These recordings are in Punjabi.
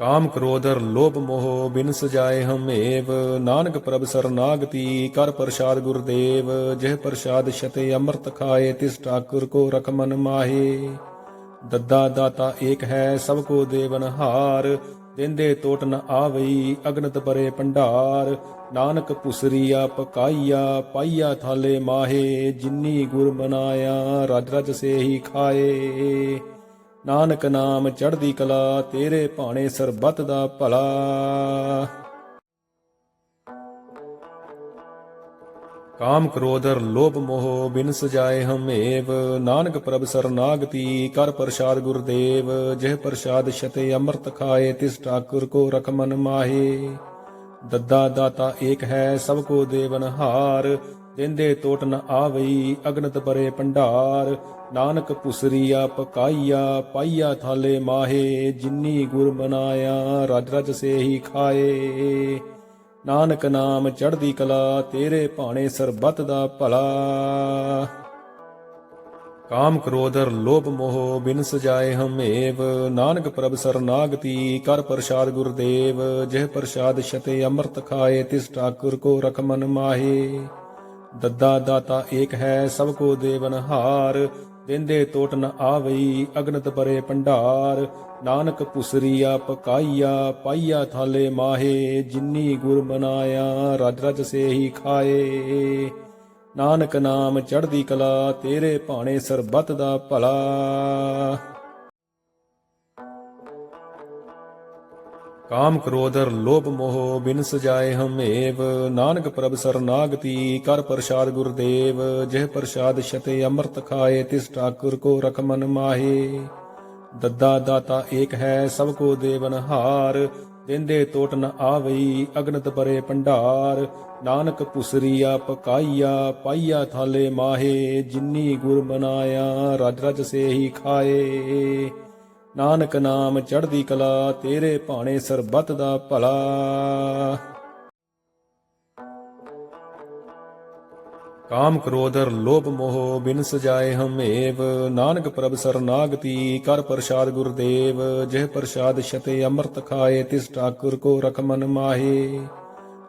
ਕਾਮ ਕ੍ਰੋਧ ਲੋਭ ਮੋਹ ਬਿਨ ਸਜਾਏ ਹਮੇਵ ਨਾਨਕ ਪ੍ਰਭ ਸਰਨਾਗਤੀ ਕਰ ਪ੍ਰਸਾਦ ਗੁਰਦੇਵ। ਜਿਹ ਪ੍ਰਸਾਦ ਛਤੇ ਅੰਮ੍ਰਿਤ ਖਾਏ, ਤਿਸ ਠਾਕੁਰ ਕੋ ਰਖ ਮਨ ਮਾਹੀ। ਦੱਦਾ ਦਾਤਾ ਏਕ ਹੈ, ਸਭ ਕੋ ਦੇਵਨ ਹਾਰ। ਦਿੰਦੇ ਟੋਟ ਨ ਆਵਈ, ਅਗਨਤ ਪਰੇ ਭੰਡਾਰ ਨਾਨਕ ਪੁਸਰੀਆ ਪਕਾਈਆ ਪਾਈਆ ਥਾਲੇ ਮਾਹੇ। ਜਿਨੀ ਗੁਰ ਬਨਾਇਆ ਰਜ ਰਜ ਸੇਹੀ ਖਾਏ। ਨਾਨਕ ਨਾਮ ਚੜ੍ਹਦੀ ਕਲਾ, ਤੇਰੇ ਭਾਣੇ ਸਰਬੱਤ ਦਾ ਭਲਾ। ਕਾਮ ਕ੍ਰੋਧ ਅਰ ਲੋਭ ਮੋਹ, ਬਿਨ ਸਜਾਏ ਹਮੇਵ ਨਾਨਕ ਪ੍ਰਭ ਸਰਨਾਗਤੀ, ਕਰ ਪ੍ਰਸਾਦ ਗੁਰਦੇਵ। ਜਿਹ ਪ੍ਰਸਾਦ ਛਤੇ ਅੰਮ੍ਰਿਤ ਖਾਏ, ਤਿਸ ਠਾਕੁਰ ਕੋ ਰਖਮਨ ਮਨ ਮਾਹੀ। ਦੱਦਾ ਦਾਤਾ ਏਕ ਹੈ, ਸਭ ਕੋ ਦੇਵਨ ਹਾਰ। ਦਿੰਦੇ ਟੋਟ ਨ ਆਵਈ, ਅਗਨਤ ਪਰੇ ਭੰਡਾਰ ਨਾਨਕ ਪੁਸਰੀਆ ਪਕਾਈਆ ਪਾਈਆ ਥਾਲੇ ਮਾਹੇ, ਜਿਨੀ ਗੁਰ ਬਨਾਇਆ ਰਜ ਰਜ ਸੇਹੀ ਖਾਏ। ਨਾਨਕ ਨਾਮ ਚੜ੍ਹਦੀ ਕਲਾ, ਤੇਰੇ ਭਾਣੇ ਸਰਬੱਤ ਦਾ ਭਲਾ। ਕਾਮ ਕ੍ਰੋਧ ਲੋਭ ਮੋਹ, ਬਿਨ ਸਜਾਏ ਹਮੇਵ। ਨਾਨਕ ਪ੍ਰਭ ਸਰਨਾਗਤੀ, ਕਰ ਪ੍ਰਸਾਦ ਗੁਰਦੇਵ। ਜਿਹ ਪ੍ਰਸਾਦ ਛਤੇ ਅੰਮ੍ਰਿਤ ਖਾਏ, ਤਿਸ ਠਾਕੁਰ ਕੋ ਰਖ ਮਨ ਮਾਹੀ। ਦੱਦਾ ਦਾਤਾ ਏਕ ਹੈ ਸਭ ਕੋ ਦੇਵਨ ਹਾਰ ਦਿੰਦੇ ਟੋਟ ਨ ਆਵਈ ਅਗਨਤ ਪਰੇ ਭੰਡਾਰ ਨਾਨਕ ਪੁਸਰੀਆ ਪਕਾਈਆ ਪਾਈਆ ਥਾਲੇ ਮਾਹੇ, ਜਿਨੀ ਗੁਰ ਬਨਾਇਆ ਰਜ ਰਜ ਸੇਹੀ ਖਾਏ। ਨਾਨਕ ਨਾਮ ਚੜ੍ਹਦੀ ਕਲਾ, ਤੇਰੇ ਭਾਣੇ ਸਰਬਤ ਦਾ ਭਲਾ। ਕਾਮ ਕ੍ਰੋਧ ਲੋਭ ਮੋਹ, ਬਿਨ ਸਜਾਏ ਹਮੇਵ ਨਾਨਕ ਪ੍ਰਭ ਸਰਨਾਗਤੀ ਕਰ ਪ੍ਰਸਾਦ ਗੁਰਦੇਵ। ਜਿਹ ਪ੍ਰਸਾਦ ਛਤੇ ਅੰਮ੍ਰਿਤ ਖਾਏ, ਤਿਸ ਠਾਕੁਰ ਕੋ ਰਖ ਮਨ ਮਾਹੀ। ਦੱਦਾ ਦਾਤਾ ਏਕ ਹੈ, ਸਭ ਕੋ ਦੇਵਨ ਹਾਰ। ਦਿੰਦੇ ਟੋਟ ਨ ਆਵਈ, ਅਗਨਤ ਪਰੇ ਭੰਡਾਰ। ਨਾਨਕ ਪੁਸਰੀਆ ਪਕਾਈਆ ਪਾਈਆ ਥਾਲੇ ਮਾਹੇ। ਜਿਨੀ ਗੁਰ ਬਨਾਇਆ ਰਜ ਰਜ ਸੇਹੀ ਖਾਏ। ਨਾਨਕ ਨਾਮ ਚੜ੍ਹਦੀ ਕਲਾ, ਤੇਰੇ ਭਾਣੇ ਸਰਬੱਤ ਦਾ ਭਲਾ। ਕਾਮ ਕ੍ਰੋਧ ਲੋਭ ਮੋਹ, ਬਿਨ ਸਜਾਏ ਹਮੇਵ। ਨਾਨਕ ਪ੍ਰਭ ਸਰਨਾਗਤੀ ਕਰ ਪ੍ਰਸਾਦ ਗੁਰਦੇਵ। ਜਿਹ ਪ੍ਰਸਾਦ ਛਤੇ ਅੰਮ੍ਰਿਤ ਖਾਏ, ਤਿਸ ਠਾਕੁਰ ਕੋ ਰਖ ਮਨ ਮਾਹੇ।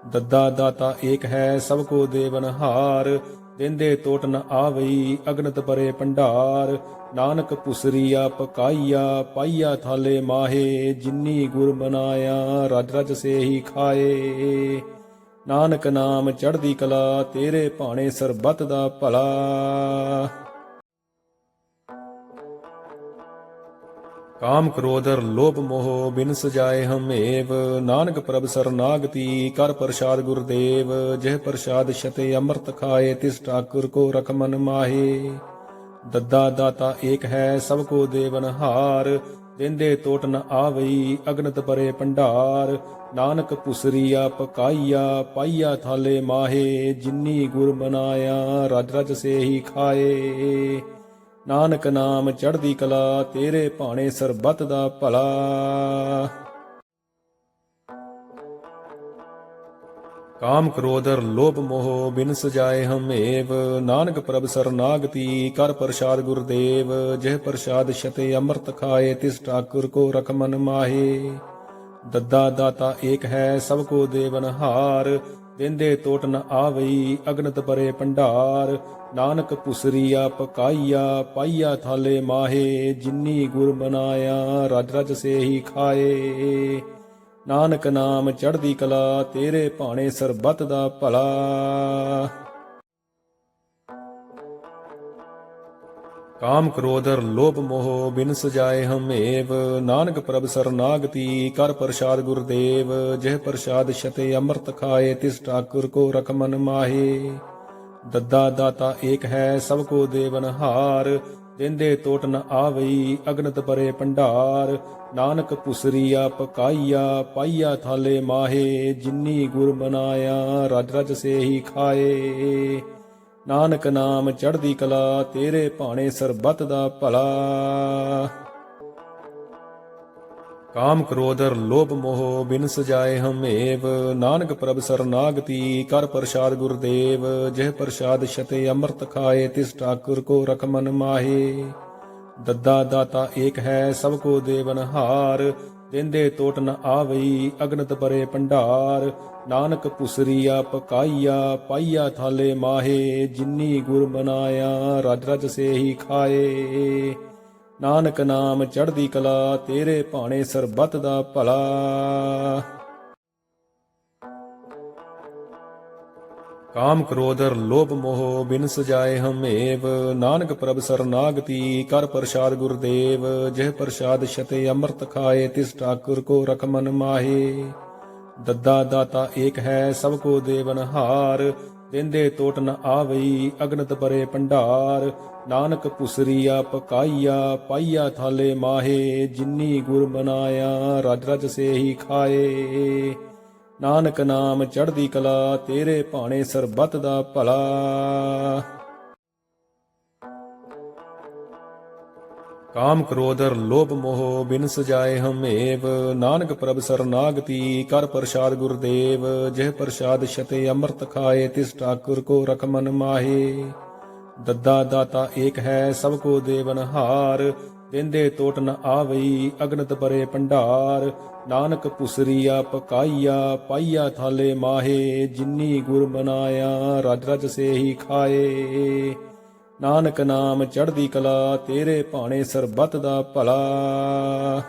ਦੱਦਾ ਦਾਤਾ ਏਕ ਹੈ ਸਭ ਕੋ ਦੇਵਨ ਹਾਰ ਦਿੰਦੇ ਟੋਟ ਨ ਆਵਈ ਅਗਨਤ ਪਰੇ ਭੰਡਾਰ ਨਾਨਕ ਪੁਸਰੀਆ ਪਕਾਈਆ ਪਾਈਆ ਥਾਲੇ ਮਾਹੇ, ਜਿਨੀ ਗੁਰ ਬਨਾਇਆ ਰਜ ਰਜ ਸੇਹੀ ਖਾਏ। ਨਾਨਕ ਨਾਮ ਚੜ੍ਹਦੀ ਕਲਾ, ਤੇਰੇ ਭਾਣੇ ਸਰਬਤ ਦਾ ਭਲਾ। ਕਾਮ ਕ੍ਰੋਧ ਅਰ ਲੋਭ ਮੋਹ, ਬਿਨ ਸਜਾਏ ਹਮੇਵ ਨਾਨਕ ਪ੍ਰਭ ਸਰਨਾਗਤੀ ਕਰ ਪ੍ਰਸਾਦ ਗੁਰਦੇਵ। ਜਿਹ ਪ੍ਰਸਾਦ ਛਤੇ ਅੰਮ੍ਰਿਤ ਖਾਏ, ਤਿਸ ਠਾਕੁਰ ਕੋ ਰਖ ਮਨ ਮਾਹੇ। ਦੱਦਾ ਦਾਤਾ ਏਕ ਹੈ, ਸਭ ਕੋ ਦੇਵਨ ਹਾਰ। ਦਿੰਦੇ ਟੋਟ ਨ ਆਵਈ, ਅਗਨਤ ਪਰੇ ਭੰਡਾਰ। ਨਾਨਕ ਪੁਸਰੀਆ ਪਕਾਈਆ ਪਾਈਆ ਥਾਲੇ ਮਾਹੇ। ਜਿਨੀ ਗੁਰ ਬਨਾਇਆ ਰਜ ਰਜ ਸੇਹੀ ਖਾਏ। ਨਾਨਕ ਨਾਮ ਚੜ੍ਹਦੀ ਕਲਾ, ਤੇਰੇ ਭਾਣੇ ਸਰਬੱਤ ਦਾ ਭਲਾ। ਕਾਮ ਕ੍ਰੋਧ ਲੋਭ ਮੋਹ ਬਿਨ ਸਜਾਏ ਹਮੇਵ ਨਾਨਕ ਪ੍ਰਭ ਸਰਨਾਗਤੀ ਕਰ ਪ੍ਰਸਾਦ ਗੁਰਦੇਵ। ਜਿਹ ਪ੍ਰਸਾਦ ਛਤੇ ਅੰਮ੍ਰਿਤ ਖਾਏ, ਤਿਸ ਠਾਕੁਰ ਕੋ ਰਖ ਮਨ ਮਾਹੀ। ਦੱਦਾ ਦਾਤਾ ਏਕ ਹੈ, ਸਭ ਕੋ ਦੇਵਨ ਹਾਰ। ਦਿੰਦੇ ਟੋਟ ਨ ਆਵਈ, ਅਗਨਤ ਪਰੇ ਭੰਡਾਰ ਨਾਨਕ ਪੁਸਰੀਆ ਪਕਾਈਆ ਪਾਈਆ ਥਾਲੇ ਮਾਹੇ, ਜਿਨੀ ਗੁਰ ਬਨਾਇਆ ਰਜ ਰਜ ਸੇਹੀ ਖਾਏ। ਨਾਨਕ ਨਾਮ ਚੜ੍ਹਦੀ ਕਲਾ, ਤੇਰੇ ਭਾਣੇ ਸਰਬਤ ਦਾ ਭਲਾ। ਕਾਮ ਕ੍ਰੋਧ ਲੋਭ ਮੋਹ, ਬਿਨ ਸਜਾਏ ਹਮੇਵ ਨਾਨਕ ਪ੍ਰਭ ਸਰਨਾਗਤੀ ਕਰ ਪ੍ਰਸਾਦ ਗੁਰਦੇਵ। ਜਿਹ ਪ੍ਰਸਾਦ ਛਤੇ ਅੰਮ੍ਰਿਤ ਖਾਏ, ਤਿਸ ਠਾਕੁਰ ਕੋ ਰਖ ਮਨ ਮਾਹੇ। ਦੱਦਾ ਦਾਤਾ ਏਕ ਹੈ, ਸਭ ਕੋ ਦੇਵਨ ਹਾਰ। ਦਿੰਦੇ ਟੋਟ ਨ ਆਵਈ, ਅਗਨਤ ਪਰੇ ਭੰਡਾਰ। ਨਾਨਕ ਪੁਸਰੀਆ ਪਕਾਈਆ ਪਾਈਆ ਥਾਲੇ ਮਾਹੇ। ਜਿਨੀ ਗੁਰ ਬਨਾਇਆ ਰਜ ਰਜ ਸੇਹੀ ਖਾਏ। ਨਾਨਕ ਨਾਮ ਚੜ੍ਹਦੀ ਕਲਾ, ਤੇਰੇ ਭਾਣੇ ਸਰਬੱਤ ਦਾ ਭਲਾ। ਕਾਮ ਕ੍ਰੋਧ ਲੋਭ ਮੋਹ ਬਿਨ ਸਜਾਏ ਹਮੇਵ। ਨਾਨਕ ਪ੍ਰਭ ਸਰਨਾਗਤੀ ਕਰ ਪ੍ਰਸਾਦ ਗੁਰਦੇਵ। ਜਿਹ ਪ੍ਰਸਾਦ ਛਤੇ ਅੰਮ੍ਰਿਤ ਖਾਏ, ਤਿਸ ਠਾਕੁਰ ਕੋ ਰਖਮਨ ਮਨ ਮਾਹੀ। ਦੱਦਾ ਦਾਤਾ ਏਕ ਹੈ, ਸਭ ਕੋ ਦੇਵਨ ਹਾਰ। ਦਿੰਦੇ ਟੋਟ ਨ ਆਵਈ, ਅਗਨਤ ਪਰੇ ਭੰਡਾਰ ਨਾਨਕ ਪੁਸਰੀਆ ਪਕਾਈਆ ਪਾਈਆ ਥਾਲੇ ਮਾਹੇ, ਜਿਨੀ ਗੁਰ ਬਨਾਇਆ ਰਜ ਰਜ ਸੇਹੀ ਖਾਏ। ਨਾਨਕ ਨਾਮ ਚੜ੍ਹਦੀ ਕਲਾ, ਤੇਰੇ ਭਾਣੇ ਸਰਬਤ ਦਾ ਭਲਾ। ਕਾਮ ਕ੍ਰੋਧ ਲੋਭ ਮੋਹ ਬਿਨ ਸਜਾਏ ਹਮੇਵ ਨਾਨਕ ਪ੍ਰਭ ਸਰਨਾਗਤੀ ਕਰ ਪ੍ਰਸਾਦ ਗੁਰਦੇਵ, ਜਿਹ ਪ੍ਰਸਾਦ ਛਤੇ ਅੰਮ੍ਰਿਤ ਖਾਏ, ਤਿਸ ਠਾਕੁਰ ਕੋ ਰਖ ਮਾਹੇ। ਦੱਦਾ ਦਾਤਾ ਏਕ ਹੈ, ਸਭ ਕੋ ਦੇਵਨ ਹਾਰ, ਦਿੰਦੇ ਟੋਟ ਨ ਆਵਈ, ਅਗਨਤ ਪਰੇ ਭੰਡਾਰ। ਨਾਨਕ ਪੁਸਰੀਆ ਪਕਾਈਆ ਪਾਈਆ ਥਾਲੇ ਮਾਹੇ, ਜਿਨੀ ਗੁਰ ਬਨਾਇਆ ਰਜ ਰਜ ਸੇ ਹੀ ਖਾਏ। ਨਾਨਕ ਨਾਮ ਚੜ੍ਹਦੀ ਕਲਾ, ਤੇਰੇ ਭਾਣੇ ਸਰਬੱਤ ਦਾ ਭਲਾ। ਕਾਮ ਕ੍ਰੋਧ ਲੋਭ ਮੋਹ ਬਿਨ ਸਜਾਏ ਹਮੇਵ। ਨਾਨਕ ਪ੍ਰਭ ਸਰਨਾਗਤੀ ਕਰ ਪ੍ਰਸਾਦ ਗੁਰਦੇਵ। ਜਿਹ ਪ੍ਰਸਾਦ ਛਤੇ ਅੰਮ੍ਰਿਤ ਖਾਏ, ਤਿਸ ਠਾਕੁਰ ਕੋ ਰਖਮਨ ਮਾਹੇ। ਦੱਦਾ ਦਾਤਾ ਏਕ ਹੈ, ਸਭ ਕੋ ਦੇਵਨ ਹਾਰ। ਦਿੰਦੇ ਟੋਟ ਨ ਆਵਈ, ਅਗਨਤ ਪਰੇ ਭੰਡਾਰ ਨਾਨਕ ਪੁਸਰੀਆ ਪਕਾਈਆ ਪਾਈਆ ਥਾਲੇ ਮਾਹੇ, ਜਿਨੀ ਗੁਰ ਬਨਾਇਆ ਰਜ ਰਜ ਸੇਹੀ ਖਾਏ। ਨਾਨਕ ਨਾਮ ਚੜ੍ਹਦੀ ਕਲਾ, ਤੇਰੇ ਭਾਣੇ ਸਰਬਤ ਦਾ ਭਲਾ।